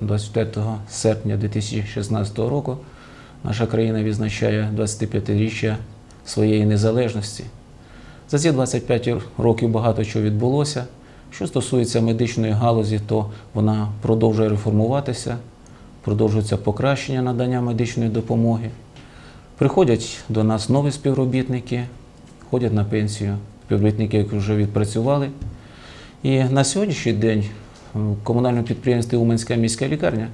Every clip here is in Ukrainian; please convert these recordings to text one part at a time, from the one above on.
25 серпня 2016 року наша країна відзначає 25-річчя своєї незалежності. За ці 25 років багато чого відбулося. Що стосується медичної галузі, то вона продовжує реформуватися, продовжується покращення надання медичної допомоги. Приходять до нас нові співробітники, ходять на пенсію співробітники, які вже відпрацювали. І на сьогоднішній день комунальному підприємстві Уманська міська лікарня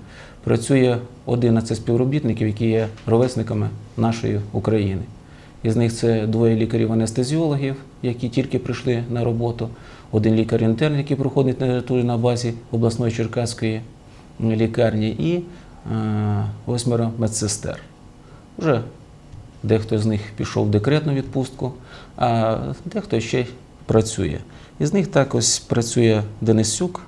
працює 11 співробітників, які є ровесниками нашої України. Із них це двоє лікарів-анестезіологів, які тільки прийшли на роботу, один лікар-інтерн, який проходить на базі обласної Черкаської лікарні, і е, восьмеро медсестер. Вже дехто з них пішов в декретну відпустку, а дехто ще працює. Із них також працює Денисюк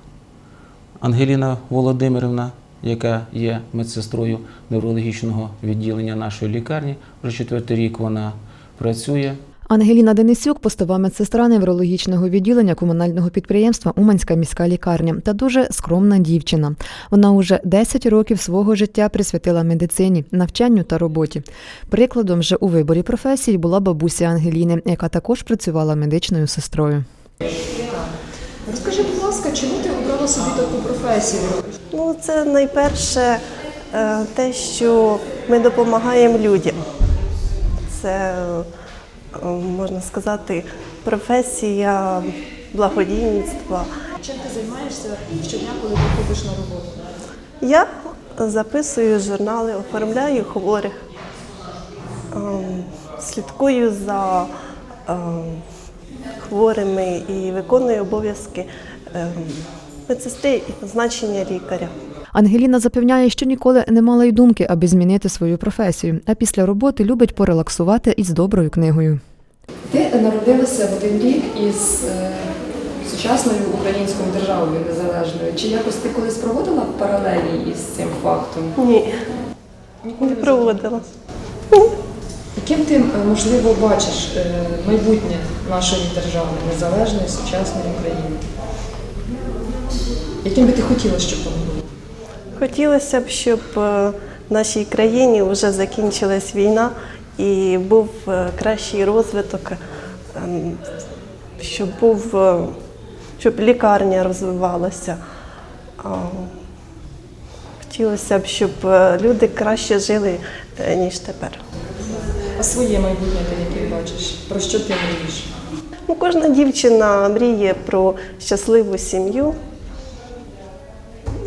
Ангеліна Володимирівна, яка є медсестрою неврологічного відділення нашої лікарні. Вже четвертий рік вона працює. Ангеліна Денисюк, постова медсестра неврологічного відділення комунального підприємства Уманська міська лікарня та дуже скромна дівчина. Вона уже 10 років свого життя присвятила медицині, навчанню та роботі. Прикладом же у виборі професії була бабуся Ангеліни, яка також працювала медичною сестрою. Розкажи, будь ласка, чому ти обрала собі таку професію? Ну, це найперше е, те, що ми допомагаємо людям. Це, е, можна сказати, професія благодійництва. Чим ти займаєшся щодня, коли приходиш на роботу? Я записую журнали, оформляю хворих, е, слідкую за хворими і виконую обов'язки медсестри і призначення лікаря. Ангеліна запевняє, що ніколи не мала й думки, аби змінити свою професію, а після роботи любить порелаксувати із доброю книгою. Ти народилася в один рік із е, сучасною українською державою незалежною. Чи якось ти колись проводила паралелі із цим фактом? Ні, Ніколи не проводила. Яким ти, е, можливо, бачиш е, майбутнє нашої держави, незалежної, сучасної України? Яким би ти хотіла, щоб воно було? Хотілося б, щоб е, в нашій країні вже закінчилась війна і був е, кращий розвиток, ем, щоб був, е, щоб лікарня розвивалася. Хотілося б, щоб е, люди краще жили, е, ніж тепер. А своє майбутнє ти яке бачиш? Про що ти мрієш? Ну, кожна дівчина мріє про щасливу сім'ю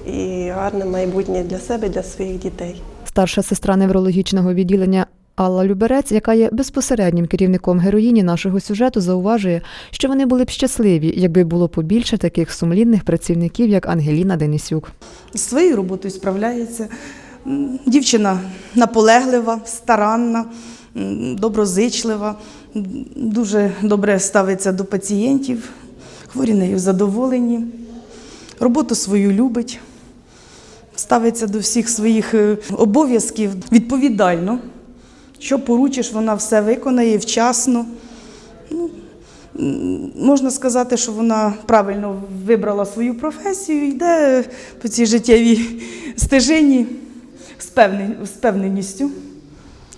і гарне майбутнє для себе, для своїх дітей. Старша сестра неврологічного відділення Алла Люберець, яка є безпосереднім керівником героїні нашого сюжету, зауважує, що вони були б щасливі, якби було побільше таких сумлінних працівників, як Ангеліна Денисюк. з своєю роботою справляється. Дівчина наполеглива, старанна, доброзичлива, дуже добре ставиться до пацієнтів, хворі нею задоволені, роботу свою любить, ставиться до всіх своїх е, обов'язків відповідально. Що поручиш, вона все виконає вчасно. Можна сказати, що вона правильно вибрала свою професію, йде по цій життєвій стежині з впевненістю,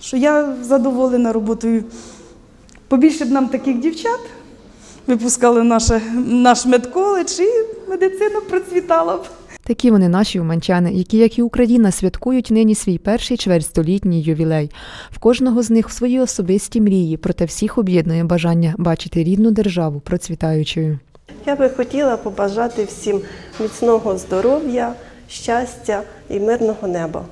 що я задоволена роботою. Побільше б нам таких дівчат випускали наше, наш медколедж і медицина процвітала б. Такі вони наші уманчани, які, як і Україна, святкують нині свій перший чвертьстолітній ювілей. В кожного з них свої особисті мрії, проте всіх об'єднує бажання бачити рідну державу процвітаючою. Я би хотіла побажати всім міцного здоров'я, щастя і мирного неба.